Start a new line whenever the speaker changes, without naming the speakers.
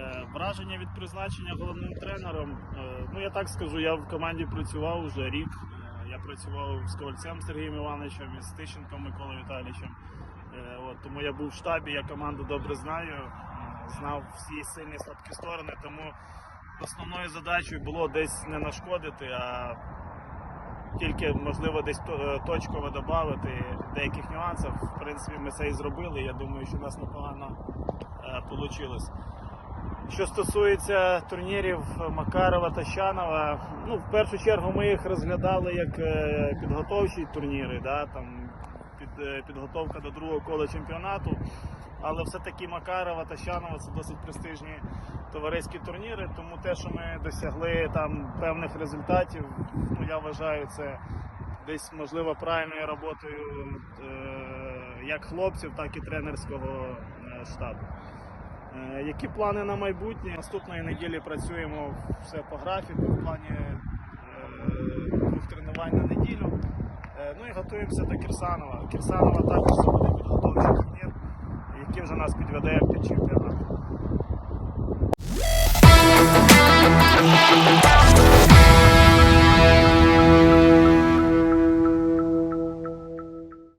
Е, Враження від призначення головним тренером. Е, Ну я так скажу, я в команді працював вже рік. Е, Я працював з Ковальцем Сергієм Івановичем і з Тищенком Миколою Віталійовичем. От, тому я був в штабі, я команду добре знаю, знав всі сильні слабкі сторони. Тому основною задачею було десь не нашкодити, а тільки можливо десь точково додати деяких нюансів. В принципі, ми це і зробили. Я думаю, що у нас непогано вийшло. Що стосується турнірів Макарова та Щанова, ну в першу чергу ми їх розглядали як е, підготовчі турніри, да, там під, е, підготовка до другого кола чемпіонату. Але все-таки Макарова та Щанова це досить престижні товариські турніри, тому те, що ми досягли там певних результатів, ну я вважаю, це десь можливо правильною роботою е, як хлопців, так і тренерського е, штабу. Е, Які плани на майбутнє? Наступної неділі працюємо все по графіку в плані е, двох тренувань на неділю. Е, Ну і готуємося до Кірсанова. Кірсанова також буде підготовчий турнір, який вже нас підведе під чемпіонат.